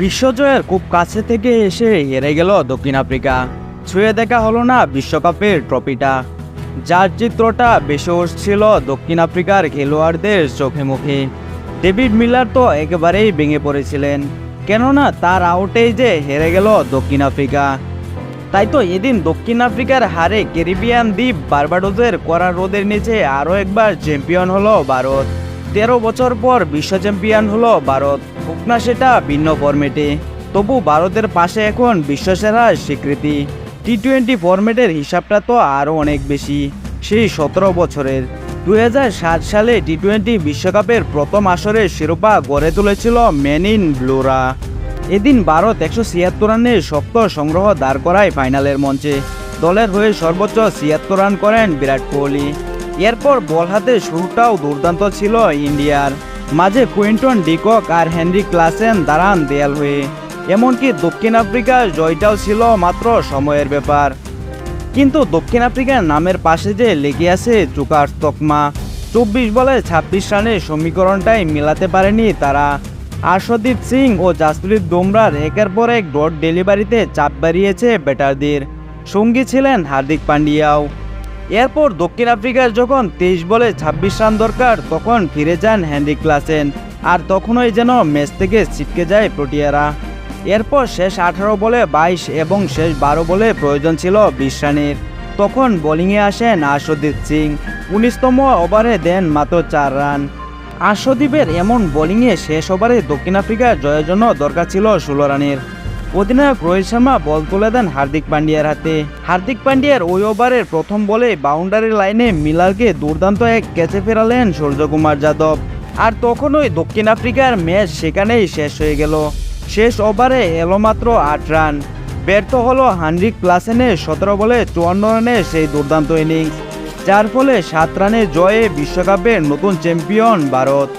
বিশ্বজয়ের খুব কাছে থেকে এসে হেরে গেল দক্ষিণ আফ্রিকা। ছুঁয়ে দেখা হলো না বিশ্বকাপের ট্রফিটা। যার চিত্রটা বেশি ছিল দক্ষিণ আফ্রিকার খেলোয়াড়দের চোখে মুখে। ডেভিড মিলার তো একেবারেই ভেঙে পড়েছিলেন, কেননা তার আউটেই যে হেরে গেল দক্ষিণ আফ্রিকা। তাই তো এদিন দক্ষিণ আফ্রিকার হারে ক্যারিবিয়ান দ্বীপ বারবাডোজের কড়া রোদের নিচে আরও একবার চ্যাম্পিয়ন হলো ভারত। তেরো বছর পর বিশ্ব চ্যাম্পিয়ন হলো ভারত। হোক না সেটা ভিন্ন ফরম্যাটে তবু ভারতের পাশে এখন বিশ্বসেরার স্বীকৃতি। টি টোয়েন্টি ফরম্যাটের হিসাবটা তো আরও অনেক বেশি, সেই সতেরো বছরের। দুই হাজার সাত সালে টি টোয়েন্টি বিশ্বকাপের প্রথম আসরের শিরোপা গড়ে তুলেছিল মেন ইন ব্লুরা এদিন ভারত একশো ছিয়াত্তর রানের শক্ত সংগ্রহ দাঁড় করায় ফাইনালের মঞ্চে। দলের হয়ে সর্বোচ্চ ছিয়াত্তর রান করেন বিরাট কোহলি। এরপর বল হাতে শুরুটাও দুর্দান্ত ছিল ইন্ডিয়ার। মাঝে কুইন্টন ডিকক আর হেনরি ক্লাসেন দাঁড়ান দেয়াল হয়ে। এমনকি দক্ষিণ আফ্রিকার জয়টাও ছিল মাত্র সময়ের ব্যাপার। কিন্তু দক্ষিণ আফ্রিকার নামের পাশে যে লেগে আছে চুকার তকমা, চব্বিশ বলে ছাব্বিশ রানের সমীকরণটাই মেলাতে পারেনি তারা। আর্শদীপ সিং ও জাসপ্রীত বুমরার একের পর এক ডট ডেলিভারিতে চাপ বাড়িয়েছে ব্যাটারদের। সঙ্গী ছিলেন হার্দিক পান্ডিয়াও এরপর দক্ষিণ আফ্রিকার যখন তেইশ বলে ছাব্বিশ রান দরকার, তখন ফিরে যান হ্যান্ডি ক্লাসেন। আর তখনই যেন ম্যাচ থেকে ছিটকে যায় প্রোটিয়ারা। এরপর শেষ আঠারো বলে বাইশ এবং শেষ বারো বলে প্রয়োজন ছিল বিশ রানের। তখন বোলিংয়ে আসেন আশদীপ সিং। উনিশতম ওভারে দেন মাত্র চার রান। আশদীপের এমন বোলিংয়ে শেষ ওভারে দক্ষিণ আফ্রিকার জয়ের জন্য দরকার ছিল ষোলো রানের। অধিনায়ক রোহিত শর্মা বল তুলে দেন হার্দিক পান্ডিয়ার হাতে। হার্দিক পান্ডিয়ার ওই ওভারের প্রথম বলে বাউন্ডারি লাইনে মিলারকে দুর্দান্ত এক ক্যাচে ফেরালেন সূর্যকুমার যাদব। আর তখনই দক্ষিণ আফ্রিকার ম্যাচ সেখানেই শেষ হয়ে গেল। শেষ ওভারে এলো মাত্র আট রান। ব্যর্থ হলো হানরিক ক্লাসেনের সতেরো বলে চুয়ান্ন রানের সেই দুর্দান্ত ইনিংস, যার ফলে সাত রানের জয়ে বিশ্বকাপের নতুন চ্যাম্পিয়ন ভারত।